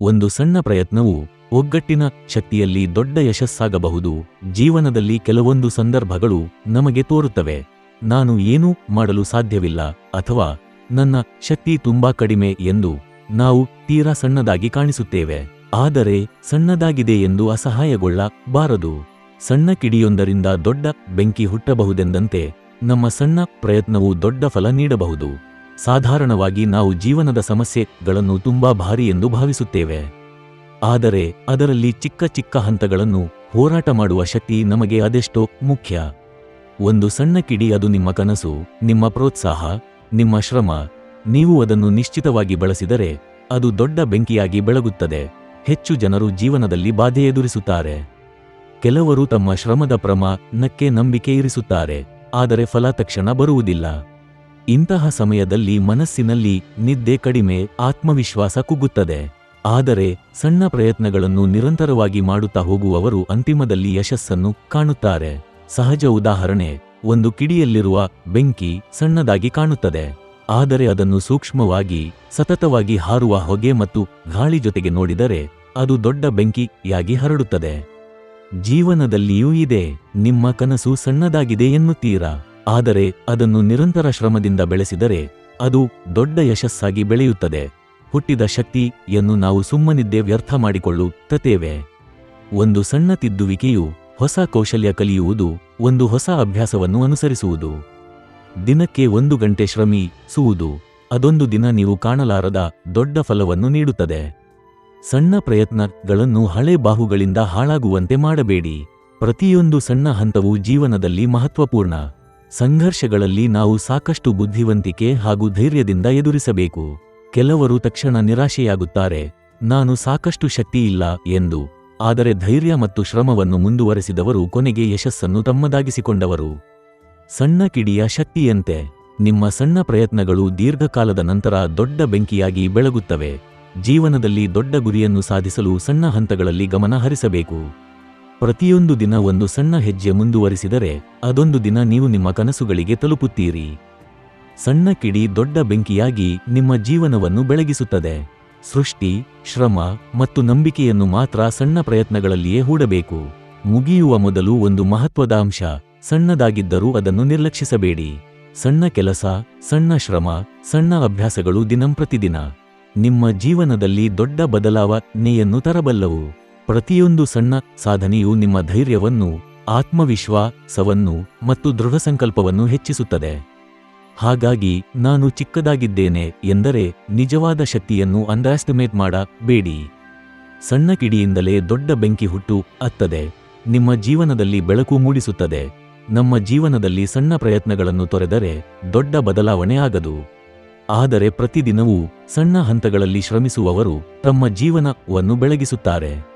ಒಂದು ಸಣ್ಣ ಪ್ರಯತ್ನವು ಒಗ್ಗಟ್ಟಿನ ಶಕ್ತಿಯಲ್ಲಿ ದೊಡ್ಡ ಯಶಸ್ಸಾಗಬಹುದು. ಜೀವನದಲ್ಲಿ ಕೆಲವೊಂದು ಸಂದರ್ಭಗಳು ನಮಗೆ ತೋರುತ್ತವೆ. ನಾನು ಏನೂ ಮಾಡಲು ಸಾಧ್ಯವಿಲ್ಲ ಅಥವಾ ನನ್ನ ಶಕ್ತಿ ತುಂಬಾ ಕಡಿಮೆ ಎಂದು ನಾವು ತೀರಾ ಸಣ್ಣದಾಗಿ ಕಾಣಿಸುತ್ತೇವೆ. ಆದರೆ ಸಣ್ಣದಾಗಿದೆ ಎಂದು ಅಸಹಾಯಗೊಳ್ಳಬಾರದು. ಸಣ್ಣ ಕಿಡಿಯೊಂದರಿಂದ ದೊಡ್ಡ ಬೆಂಕಿ ಹುಟ್ಟಬಹುದೆಂದಂತೆ ನಮ್ಮ ಸಣ್ಣ ಪ್ರಯತ್ನವು ದೊಡ್ಡ ಫಲ ನೀಡಬಹುದು. ಸಾಧಾರಣವಾಗಿ ನಾವು ಜೀವನದ ಸಮಸ್ಯೆಗಳನ್ನು ತುಂಬಾ ಭಾರಿ ಎಂದು ಭಾವಿಸುತ್ತೇವೆ. ಆದರೆ ಅದರಲ್ಲಿ ಚಿಕ್ಕ ಚಿಕ್ಕ ಹಂತಗಳನ್ನು ಹೋರಾಟ ಮಾಡುವ ಶಕ್ತಿ ನಮಗೆ ಅದೆಷ್ಟೋ ಮುಖ್ಯ. ಒಂದು ಸಣ್ಣ ಕಿಡಿ ಅದು ನಿಮ್ಮ ಕನಸು, ನಿಮ್ಮ ಪ್ರೋತ್ಸಾಹ, ನಿಮ್ಮ ಶ್ರಮ. ನೀವು ಅದನ್ನು ನಿಶ್ಚಿತವಾಗಿ ಬಳಸಿದರೆ ಅದು ದೊಡ್ಡ ಬೆಂಕಿಯಾಗಿ ಬೆಳಗುತ್ತದೆ. ಹೆಚ್ಚು ಜನರು ಜೀವನದಲ್ಲಿ ಬಾಧೆ ಎದುರಿಸುತ್ತಾರೆ. ಕೆಲವರು ತಮ್ಮ ಶ್ರಮದ ಪ್ರಮಾಣಕ್ಕೆ ನಂಬಿಕೆ ಇರಿಸುತ್ತಾರೆ. ಆದರೆ ಫಲ ತಕ್ಷಣ ಬರುವುದಿಲ್ಲ. ಇಂತಹ ಸಮಯದಲ್ಲಿ ಮನಸ್ಸಿನಲ್ಲಿ ನಿದ್ದೆ ಕಡಿಮೆ, ಆತ್ಮವಿಶ್ವಾಸ ಕುಗ್ಗುತ್ತದೆ. ಆದರೆ ಸಣ್ಣ ಪ್ರಯತ್ನಗಳನ್ನು ನಿರಂತರವಾಗಿ ಮಾಡುತ್ತಾ ಹೋಗುವವರು ಅಂತಿಮದಲ್ಲಿ ಯಶಸ್ಸನ್ನು ಕಾಣುತ್ತಾರೆ. ಸಹಜ ಉದಾಹರಣೆ, ಒಂದು ಕಿಡಿಯಲ್ಲಿರುವ ಬೆಂಕಿ ಸಣ್ಣದಾಗಿ ಕಾಣುತ್ತದೆ. ಆದರೆ ಅದನ್ನು ಸೂಕ್ಷ್ಮವಾಗಿ, ಸತತವಾಗಿ ಹಾರುವ ಹೊಗೆ ಮತ್ತು ಗಾಳಿ ಜೊತೆಗೆ ನೋಡಿದರೆ ಅದು ದೊಡ್ಡ ಬೆಂಕಿಯಾಗಿ ಹರಡುತ್ತದೆ. ಜೀವನದಲ್ಲಿಯೂ ಇದೆ, ನಿಮ್ಮ ಕನಸು ಸಣ್ಣದಾಗಿದೆ ಎನ್ನುತ್ತೀರಾ? ಆದರೆ ಅದನ್ನು ನಿರಂತರ ಶ್ರಮದಿಂದ ಬೆಳೆಸಿದರೆ ಅದು ದೊಡ್ಡ ಯಶಸ್ಸಾಗಿ ಬೆಳೆಯುತ್ತದೆ. ಹುಟ್ಟಿದ ಶಕ್ತಿಯನ್ನು ನಾವು ಸುಮ್ಮನಿದ್ದೇ ವ್ಯರ್ಥ ಮಾಡಿಕೊಳ್ಳುತ್ತೇವೆ. ಒಂದು ಸಣ್ಣ ತಿದ್ದುವಿಕೆಯು ಹೊಸ ಕೌಶಲ್ಯ ಕಲಿಯುವುದು, ಒಂದು ಹೊಸ ಅಭ್ಯಾಸವನ್ನು ಅನುಸರಿಸುವುದು. ದಿನಕ್ಕೆ ಒಂದು ಗಂಟೆ ಶ್ರಮಿಸುವುದು ಅದೊಂದು ದಿನ ನೀವು ಕಾಣಲಾರದ ದೊಡ್ಡ ಫಲವನ್ನು ನೀಡುತ್ತದೆ. ಸಣ್ಣ ಪ್ರಯತ್ನಗಳನ್ನು ಹಳೆ ಬಾಹುಗಳಿಂದ ಹಾಳಾಗುವಂತೆ ಮಾಡಬೇಡಿ. ಪ್ರತಿಯೊಂದು ಸಣ್ಣ ಹಂತವು ಜೀವನದಲ್ಲಿ ಮಹತ್ವಪೂರ್ಣ. ಸಂಘರ್ಷಗಳಲ್ಲಿ ನಾವು ಸಾಕಷ್ಟು ಬುದ್ಧಿವಂತಿಕೆ ಹಾಗೂ ಧೈರ್ಯದಿಂದ ಎದುರಿಸಬೇಕು. ಕೆಲವರು ತಕ್ಷಣ ನಿರಾಶೆಯಾಗುತ್ತಾರೆ. ನಾನು ಸಾಕಷ್ಟು ಶಕ್ತಿಯಿಲ್ಲ ಎಂದು, ಆದರೆ ಧೈರ್ಯ ಮತ್ತು ಶ್ರಮವನ್ನು ಮುಂದುವರೆಸಿದವರು ಕೊನೆಗೆ ಯಶಸ್ಸನ್ನು ತಮ್ಮದಾಗಿಸಿಕೊಂಡವರು. ಸಣ್ಣ ಕಿಡಿಯ ಶಕ್ತಿಯಂತೆ, ನಿಮ್ಮ ಸಣ್ಣ ಪ್ರಯತ್ನಗಳು ದೀರ್ಘಕಾಲದ ನಂತರ ದೊಡ್ಡ ಬೆಂಕಿಯಾಗಿ ಬೆಳಗುತ್ತವೆ. ಜೀವನದಲ್ಲಿ ದೊಡ್ಡ ಗುರಿಯನ್ನು ಸಾಧಿಸಲು ಸಣ್ಣ ಹಂತಗಳಲ್ಲಿ ಗಮನ ಹರಿಸಬೇಕು. ಪ್ರತಿಯೊಂದು ದಿನ ಒಂದು ಸಣ್ಣ ಹೆಜ್ಜೆ ಮುಂದುವರಿಸಿದರೆ ಅದೊಂದು ದಿನ ನೀವು ನಿಮ್ಮ ಕನಸುಗಳಿಗೆ ತಲುಪುತ್ತೀರಿ. ಸಣ್ಣ ಕಿಡಿ ದೊಡ್ಡ ಬೆಂಕಿಯಾಗಿ ನಿಮ್ಮ ಜೀವನವನ್ನು ಬೆಳಗಿಸುತ್ತದೆ. ಸೃಷ್ಟಿ, ಶ್ರಮ ಮತ್ತು ನಂಬಿಕೆಯನ್ನು ಮಾತ್ರ ಸಣ್ಣ ಪ್ರಯತ್ನಗಳಲ್ಲಿಯೇ ಹೂಡಬೇಕು. ಮುಗಿಯುವ ಮೊದಲು ಒಂದು ಮಹತ್ವದ ಅಂಶ ಸಣ್ಣದಾಗಿದ್ದರೂ ಅದನ್ನು ನಿರ್ಲಕ್ಷಿಸಬೇಡಿ. ಸಣ್ಣ ಕೆಲಸ, ಸಣ್ಣ ಶ್ರಮ, ಸಣ್ಣ ಅಭ್ಯಾಸಗಳು ದಿನಂಪ್ರತಿದಿನ. ನಿಮ್ಮ ಜೀವನದಲ್ಲಿ ದೊಡ್ಡ ಬದಲಾವಣೆಯನ್ನು ತರಬಲ್ಲವು. ಪ್ರತಿಯೊಂದು ಸಣ್ಣ ಸಾಧನೆಯು ನಿಮ್ಮ ಧೈರ್ಯವನ್ನು, ಆತ್ಮವಿಶ್ವಾಸವನ್ನು ಮತ್ತು ದೃಢ ಸಂಕಲ್ಪವನ್ನು ಹೆಚ್ಚಿಸುತ್ತದೆ. ಹಾಗಾಗಿ ನಾನು ಚಿಕ್ಕದಾಗಿದ್ದೇನೆ ಎಂದರೆ ನಿಜವಾದ ಶಕ್ತಿಯನ್ನು ಅಂಡರ್ಎಸ್ಟಿಮೇಟ್ ಮಾಡಬೇಡಿ. ಸಣ್ಣ ಕಿಡಿಯಿಂದಲೇ ದೊಡ್ಡ ಬೆಂಕಿ ಹುಟ್ಟು ಅತ್ತದೆ ನಿಮ್ಮ ಜೀವನದಲ್ಲಿ ಬೆಳಕು ಮೂಡಿಸುತ್ತದೆ. ನಮ್ಮ ಜೀವನದಲ್ಲಿ ಸಣ್ಣ ಪ್ರಯತ್ನಗಳನ್ನು ತೊರೆದರೆ ದೊಡ್ಡ ಬದಲಾವಣೆ ಆಗದು. ಆದರೆ ಪ್ರತಿದಿನವೂ ಸಣ್ಣ ಹಂತಗಳಲ್ಲಿ ಶ್ರಮಿಸುವವರು ತಮ್ಮ ಜೀವನವನ್ನು ಬೆಳಗಿಸುತ್ತಾರೆ.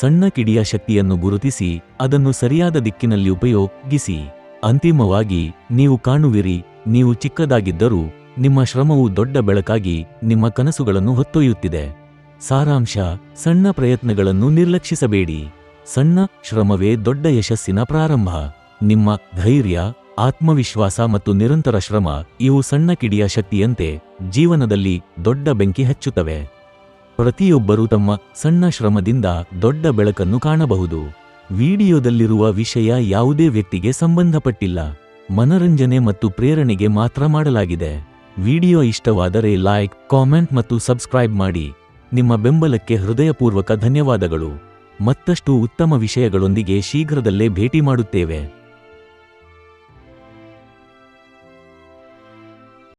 ಸಣ್ಣ ಕಿಡಿಯ ಶಕ್ತಿಯನ್ನು ಗುರುತಿಸಿ ಅದನ್ನು ಸರಿಯಾದ ದಿಕ್ಕಿನಲ್ಲಿ ಉಪಯೋಗಿಸಿ. ಅಂತಿಮವಾಗಿ, ನೀವು ಕಾಣುವಿರಿ, ನೀವು ಚಿಕ್ಕದಾಗಿದ್ದರೂ ನಿಮ್ಮ ಶ್ರಮವು ದೊಡ್ಡ ಬೆಳಕಾಗಿ ನಿಮ್ಮ ಕನಸುಗಳನ್ನು ಹೊತ್ತೊಯ್ಯುತ್ತಿದೆ. ಸಾರಾಂಶ, ಸಣ್ಣ ಪ್ರಯತ್ನಗಳನ್ನು ನಿರ್ಲಕ್ಷಿಸಬೇಡಿ. ಸಣ್ಣ ಶ್ರಮವೇ ದೊಡ್ಡ ಯಶಸ್ಸಿನ ಪ್ರಾರಂಭ. ನಿಮ್ಮ ಧೈರ್ಯ, ಆತ್ಮವಿಶ್ವಾಸ ಮತ್ತು ನಿರಂತರ ಶ್ರಮ ಇವು ಸಣ್ಣ ಕಿಡಿಯ ಶಕ್ತಿಯಂತೆ ಜೀವನದಲ್ಲಿ ದೊಡ್ಡ ಬೆಂಕಿ ಹಚ್ಚುತ್ತವೆ. ಪ್ರತಿಯೊಬ್ಬರೂ ತಮ್ಮ ಸಣ್ಣ ಶ್ರಮದಿಂದ ದೊಡ್ಡ ಬೆಳಕನ್ನು ಕಾಣಬಹುದು. ವಿಡಿಯೋದಲ್ಲಿರುವ ವಿಷಯ ಯಾವುದೇ ವ್ಯಕ್ತಿಗೆ ಸಂಬಂಧಪಟ್ಟಿಲ್ಲ. ಮನರಂಜನೆ ಮತ್ತು ಪ್ರೇರಣೆಗೆ ಮಾತ್ರ ಮಾಡಲಾಗಿದೆ. ವಿಡಿಯೋ ಇಷ್ಟವಾದರೆ ಲೈಕ್, ಕಾಮೆಂಟ್ ಮತ್ತು ಸಬ್ಸ್ಕ್ರೈಬ್ ಮಾಡಿ. ನಿಮ್ಮ ಬೆಂಬಲಕ್ಕೆ ಹೃದಯಪೂರ್ವಕ ಧನ್ಯವಾದಗಳು. ಮತ್ತಷ್ಟು ಉತ್ತಮ ವಿಷಯಗಳೊಂದಿಗೆ ಶೀಘ್ರದಲ್ಲೇ ಭೇಟಿ ಮಾಡುತ್ತೇವೆ.